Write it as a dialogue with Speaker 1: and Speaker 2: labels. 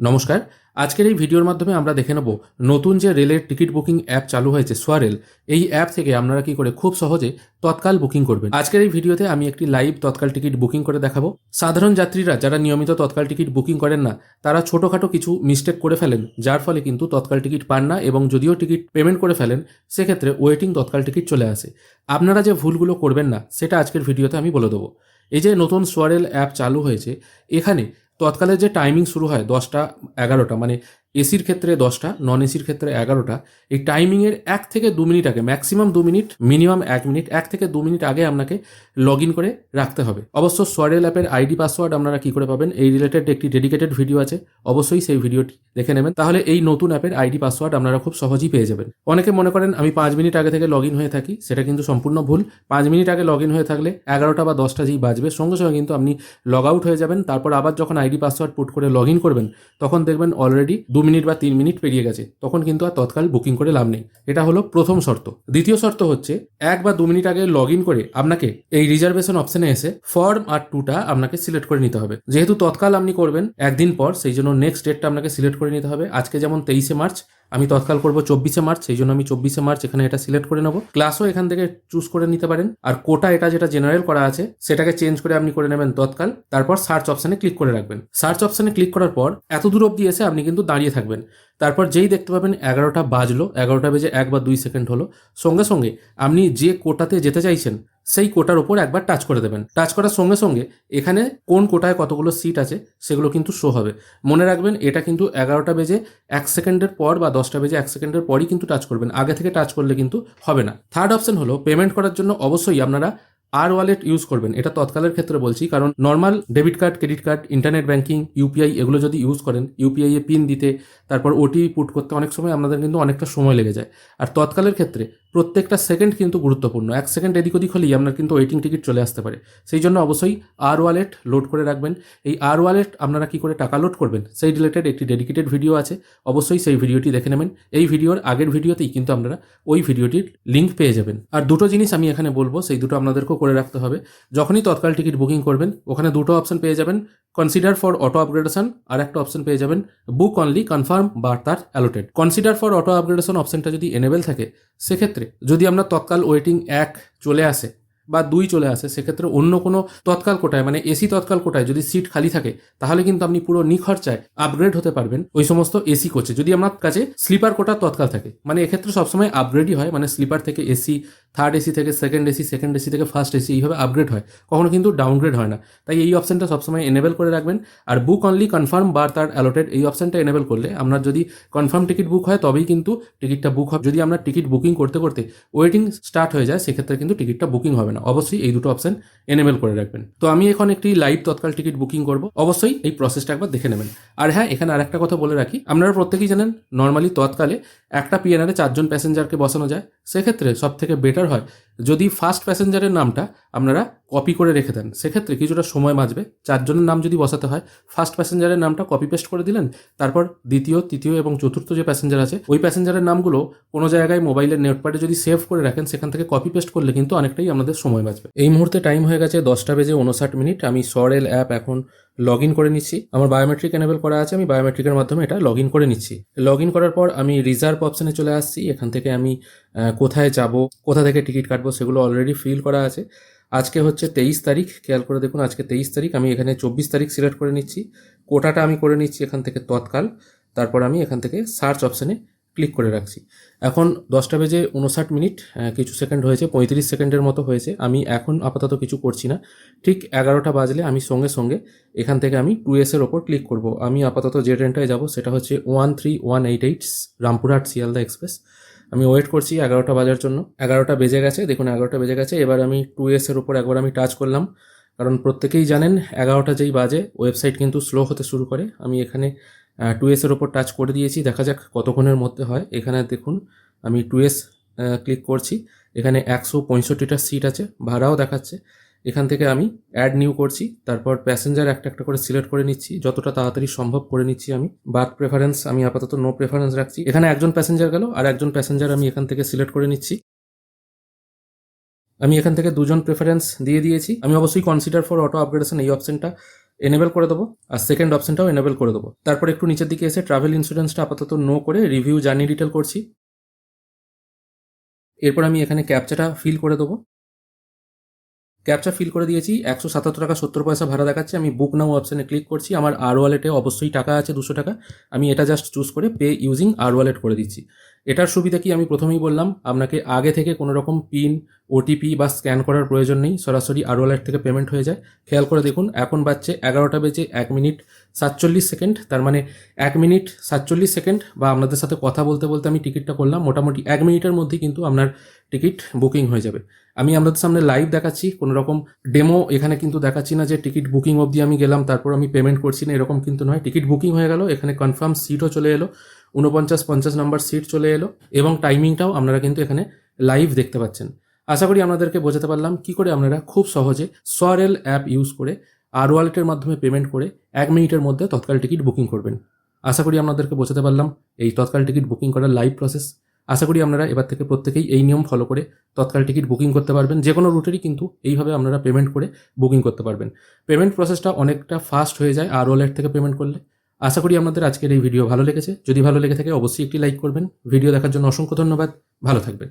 Speaker 1: নমস্কার। আজকের এই ভিডিওর মাধ্যমে আমরা দেখে নেব নতুন যে রেলের টিকিট বুকিং অ্যাপ চালু হয়েছে সোয়ারেল, এই অ্যাপ থেকে আপনারা কি করে খুব সহজে তৎকাল বুকিং করবেন। আজকের এই ভিডিওতে আমি একটি লাইভ তৎকাল টিকিট বুকিং করে দেখাবো। সাধারণ যাত্রীরা যারা নিয়মিত তৎকাল টিকিট বুকিং করেন না, তারা ছোটোখাটো কিছু মিস্টেক করে ফেলেন, যার ফলে কিন্তু তৎকাল টিকিট পান না এবং যদিও টিকিট পেমেন্ট করে ফেলেন, সেক্ষেত্রে ওয়েটিং তৎকাল টিকিট চলে আসে। আপনারা যে ভুলগুলো করবেন না, সেটা আজকের ভিডিওতে আমি বলে দেবো। এই যে নতুন সোয়ারেল অ্যাপ চালু হয়েছে, এখানে তৎকালের যে টাইমিং শুরু হয় দশটা এগারোটা মানে এসির ক্ষেত্রে দশটা নন এসির ক্ষেত্রে এগারোটা। এই টাইমিংয়ের এক থেকে দু মিনিট আগে ম্যাক্সিমাম দু মিনিট মিনিমাম এক মিনিট, এক থেকে দু মিনিট আগে আপনাকে লগ ইন করে রাখতে হবে। অবশ্য সোয়ারেল অ্যাপের আইডি পাসওয়ার্ড আপনারা কী করে পাবেন? এই রিলেটেড একটি ডেডিকেটেড ভিডিও আছে, অবশ্যই সেই ভিডিওটি দেখে নেবেন। তাহলে এই নতুন অ্যাপের আইডি পাসওয়ার্ড আপনারা খুব সহজেই পেয়ে যাবেন। অনেকে মনে করেন, আমি পাঁচ মিনিট আগে থেকে লগ ইন হয়ে থাকি, সেটা কিন্তু সম্পূর্ণ ভুল। পাঁচ মিনিট আগে লগ ইন হয়ে থাকলে এগারোটা বা দশটা যেই বাজবে, সঙ্গে সঙ্গে কিন্তু আপনি লগ আউট হয়ে যাবেন। তারপর আবার যখন আইডি পাসওয়ার্ড পুট করে লগ ইন করবেন, তখন দেখবেন অলরেডি দু মিনিট বা তিন মিনিট পেরিয়ে গেছে, তখন কিন্তু আর তৎকাল বুকিং করে লাভ নেই। এটা হলো প্রথম শর্ত। দ্বিতীয় শর্ত হচ্ছে, এক বা দু মিনিট আগে লগ ইন করে আপনাকে এই রিজার্ভেশন অপশনে এসে ফর্ম আর টুটা আপনাকে সিলেক্ট করে নিতে হবে। যেহেতু তৎকাল আপনি করবেন, একদিন পর, সেই জন্য নেক্সট ডেটটা আপনাকে সিলেক্ট করে নিতে হবে। আজকে যেমন তেইশে মার্চ আমি তৎকাল করব চব্বিশে মার্চ, সেই জন্য আমি চব্বিশে মার্চ এখানে এটা সিলেক্ট করে নেব। ক্লাসও এখান থেকে চুজ করে নিতে পারেন। আর কোটা এটা যেটা জেনারেল করা আছে, সেটাকে চেঞ্জ করে আপনি করে নেবেন তৎকাল। তারপর সার্চ অপশানে ক্লিক করে রাখবেন। সার্চ অপশানে ক্লিক করার পর, এত দূর অব্দি এসে আপনি কিন্তু দাঁড়িয়ে থাকবেন। তারপর যেই দেখতে পাবেন এগারোটা বাজলো, এগারোটা বেজে এক বা দুই সেকেন্ড হলো। সঙ্গে সঙ্গে আপনি যে কোটাতে যেতে চাইছেন, সেই কোটার ওপর একবার টাচ করে দেবেন। টাচ করার সঙ্গে সঙ্গে এখানে কোন কোটায় কতগুলো সিট আছে, সেগুলো কিন্তু শো হবে। মনে রাখবেন, এটা কিন্তু এগারোটা বেজে এক সেকেন্ডের পর বা দশটা বেজে এক সেকেন্ডের পরই কিন্তু টাচ করবেন। আগে থেকে টাচ করলে কিন্তু হবে না। থার্ড অপশন হলো, পেমেন্ট করার জন্য অবশ্যই আপনারা আর ওয়ালেট ইউজ করবেন, এটা তৎকালের ক্ষেত্রে বলছি, কারণ normal debit card credit card internet banking UPI এগুলো যদি ইউজ করেন ইউপিআই এ পিন দিতে, তারপর ওটিপি পুট করতে অনেক সময় আপনাদের কিন্তু অনেকটা সময় লেগে যায়। আর তৎকালের ক্ষেত্রে প্রত্যেকটা সেকেন্ড কিন্তু গুরুত্বপূর্ণ, এক সেকেন্ড এদিক ওদিক হলেই আপনার কিন্তু ওয়েটিং টিকিট চলে আসতে পারে। সেই জন্য অবশ্যই আর ওয়ালেট লোড করে রাখবেন। এই আর ওয়ালেট আপনারা কি করে টাকা লোড করবেন, সেই রিলেটেড একটি ডেডিকেটেড ভিডিও আছে, অবশ্যই সেই ভিডিওটি দেখে নেবেন। এই ভিডিওর আগের ভিডিওতেই কিন্তু আপনারা ওই ভিডিওটির লিঙ্ক পেয়ে যাবেন। আর দুটো জিনিস আমি এখানে বলব, সেই দুটো আপনাদেরকেও করে রাখতে হবে। যখনই তৎকাল টিকিট বুকিং করবেন, ওখানে দুটো অপশন পেয়ে যাবেন কনসিডার ফর অটো আপগ্রেডেশন আর একটা অপশন পেয়ে যাবেন বুক অনলি কনফার্ম বা তার allotted consider for auto upgradation অপশনটা যদি এনেবেল থাকে, সেক্ষেত্রে যদি আপনার তৎকাল ওয়েটিং এক চলে আসে বা দুই চলে আসে, সেক্ষেত্রে অন্য কোনো তৎকাল কোটায় মানে এসি তৎকাল কোটায় যদি সিট খালি থাকে, তাহলে কিন্তু আপনি পুরো নিখরচায় আপগ্রেড হতে পারবেন ওই সমস্ত এসি কোচে যদি আপনার কাছে স্লিপার কোটা তৎকাল থাকে মানে এক্ষেত্রে সবসময় আপগ্রেডই হয় মানে স্লিপার থেকে এসি থার্ড এসি থেকে সেকেন্ড এসি সেকেন্ড এসি থেকে ফার্স্ট এসি এইভাবে আপগ্রেড হয়। কখনো কিন্তু ডাউনগ্রেড হয় না। তাই এই অপশনটা সবসময় এনেবেল করে রাখবেন। আর বুক অনলি কনফার্ম বার তার অ্যালোটেড এই অপশনটা এনেবেল করলে আপনার যদি কনফার্ম টিকিট বুক হয়, তবেই কিন্তু টিকিটটা বুক হবে। যদি আপনার টিকিট বুকিং করতে করতে ওয়েটিং স্টার্ট হয়ে যায়, সেক্ষেত্রে কিন্তু টিকিটটা বুকিং হবে না। অবশ্যই এই দুটো অপশন এনেবেল করে রাখবেন। তো আমি এখন একটি লাইভ তৎকাল টিকিট বুকিং করব। অবশ্যই এই প্রসেসটা একবার দেখে নেবেন। আর হ্যাঁ এখানে আরেকটা কথা বলে রাখি। আপনারা প্রত্যেকেই জানেন নর্মালি তৎকালে একটা পিএনআরে চারজন প্যাসেঞ্জারকে বসানো যায়। সেক্ষেত্রে সব থেকে বেটার হয় যদি ফার্স্ট প্যাসেঞ্জারের নামটা আপনারা কপি করে রেখে দেন, সেক্ষেত্রে কিছুটা সময় বাঁচবে। চারজনের নাম যদি বসাতে হয় ফার্স্ট প্যাসেঞ্জারের নামটা কপি পেস্ট করে দিলেন, তারপর দ্বিতীয়, তৃতীয় এবং চতুর্থ যে প্যাসেঞ্জার আছে, ওই প্যাসেঞ্জারের নামগুলো কোনো জায়গায় মোবাইলের নেটপ্যাডে যদি সেভ করে রাখেন, সেখান থেকে কপি পেস্ট করলে কিন্তু অনেকটাই আমাদের সময় বাঁচবে। এই মুহূর্তে টাইম হয়ে গেছে দশটা বেজে উনষাট মিনিট। আমি সরেল অ্যাপ এখন লগ ইন করে নিচ্ছি। আমার বায়োমেট্রিক এনেবল করা আছে, আমি বায়োমেট্রিকের মাধ্যমে এটা লগ ইন করে নিচ্ছি। লগ ইন করার পর আমি রিজার্ভ অপশানে চলে আসছি। এখান থেকে আমি কোথায় যাব, কোথা থেকে টিকিট কাটবো সেগুলো অলরেডি ফিল করা আছে। আজকে হচ্ছে তেইশ তারিখ, খেয়াল করে দেখুন, আজকে তেইশ তারিখ, আমি এখানে চব্বিশ তারিখ সিলেক্ট করে নিচ্ছি। কোটাটা আমি করে নিচ্ছি এখান থেকে তৎকাল, তারপর আমি এখান থেকে সার্চ অপশানে ক্লিক করে রাখছি। এখন দশটা বেজে উনষাট মিনিট কিছু সেকেন্ড হয়েছে, পঁয়ত্রিশ সেকেন্ডের মতো হয়েছে। আমি এখন আপাতত কিছু করছি না। ঠিক এগারোটা বাজলে আমি সঙ্গে সঙ্গে এখান থেকে আমি টু এসের ওপর ক্লিক করব। আমি আপাতত যে ট্রেনটায় যাব, সেটা হচ্ছে one three one eight eight Rampurhat Sealdah express আমি ওয়েট করছি এগারোটা বাজার জন্য। এগারোটা বেজে গেছে, দেখুন এগারোটা বেজে গেছে, এবার আমি টু এসের ওপর একবার আমি টাচ করলাম। কারণ প্রত্যেকেই জানেন, এগারোটা যেই বাজে ওয়েবসাইট কিন্তু স্লো হতে শুরু করে। আমি এখানে টু এসের ওপর টাচ করে দিয়েছি, দেখা যাক কতক্ষণের মধ্যে হয়। এখানে দেখুন, আমি টু এস ক্লিক করছি। এখানে একশো পঁয়ষট্টিটা সিট আছে, ভাড়াও দেখাচ্ছে। এখান থেকে আমি অ্যাড নিউ করছি, তারপর প্যাসেঞ্জার একটা একটা করে সিলেক্ট করে নিচ্ছি, যতটা তাড়াতাড়ি সম্ভব করে নিচ্ছি আমি। বার্থ প্রেফারেন্স আমি আপাতত নো প্রেফারেন্স রাখছি। এখানে একজন প্যাসেঞ্জার গেল আর একজন প্যাসেঞ্জার আমি এখান থেকে সিলেক্ট করে নিচ্ছি। আমি এখান থেকে দুজন প্রেফারেন্স দিয়ে দিয়েছি। আমি অবশ্যই কনসিডার ফর অটো আপগ্রেডেশন এই অপশনটা এনেবেল করে দেবো আর সেকেন্ড অপশনটাও এনেবেল করে দেবো। তারপর একটু নিচের দিকে এসে ট্রাভেল ইন্স্যুরেন্সটা আপাতত নো করে রিভিউ জার্নি ডিটেল করছি। এরপর আমি এখানে ক্যাপচাটা ফিল করে দেবো। ক্যাপচা ফিল করে দিয়েছি, একশো সাতাত্তর টাকা, সত্তর পয়সা ভাড়া দেখাচ্ছে, আমি বুক নাও অপশানে ক্লিক করছি, আমার আর ওয়ালেটে অবশ্যই টাকা আছে, দুশো টাকা, আমি এটা জাস্ট চুজ করে পে ইউজিং আর ওয়ালেট করে দিচ্ছি। এটার সুবিধা কি আমি প্রথমেই বললাম, আপনাকে আগে থেকে কোনো রকম পিন ওটিপি বা স্ক্যান করার প্রয়োজন নেই, সরাসরি আর ওয়ালেট থেকে পেমেন্ট হয়ে যায়। খেয়াল করে দেখুন, এখন বাজছে এগারোটা বেজে এক মিনিট সাতচল্লিশ সেকেন্ড, তার মানে এক মিনিট সাতচল্লিশ সেকেন্ড বা আপনাদের সাথে কথা বলতে বলতে আমি টিকিটটা করলাম। মোটামুটি এক মিনিটের মধ্যেই কিন্তু আপনার টিকিট বুকিং হয়ে যাবে। আমি আপনাদের সামনে লাইভ দেখাচ্ছি, কোনো রকম ডেমো এখানে কিন্তু দেখাচ্ছি না যে টিকিট বুকিং অবধি আমি গেলাম, তারপর আমি পেমেন্ট করছি না, এরকম কিন্তু নয়। টিকিট বুকিং হয়ে গেল, এখানে কনফার্ম সিটও চলে এলো উনপঞ্চাশ পঞ্চাশ নাম্বার সিট চলে এলো এবং টাইমিংটাও আপনারা কিন্তু এখানে লাইভ দেখতে পাচ্ছেন। আশা করি আপনাদেরকে বোঝাতে পারলাম কি করে আপনারা খুব সহজে সোয়ারেল অ্যাপ ইউজ করে আর ওয়ালেটের মাধ্যমে পেমেন্ট করে এক মিনিটের মধ্যে তৎকাল টিকিট বুকিং করবেন। আশা করি আপনাদেরকে বোঝাতে পারলাম এই তৎকাল টিকিট বুকিং করার লাইভ প্রসেস আশা করি আপনারা এবার থেকে প্রত্যেকেই এই নিয়ম ফলো করে তৎকাল টিকিট বুকিং করতে পারবেন। যে কোনো রুটেরই কিন্তু এইভাবে আপনারা পেমেন্ট করে বুকিং করতে পারবেন। পেমেন্ট প্রসেসটা অনেকটা ফাস্ট হয়ে যায় আর ওয়ালেট থেকে পেমেন্ট করলে। আশা করি আপনাদের আজকের এই ভিডিও ভালো লেগেছে। যদি ভালো লেগে থাকে অবশ্যই একটি লাইক করবেন। ভিডিও দেখার জন্য অসংখ্য ধন্যবাদ। ভালো থাকবেন।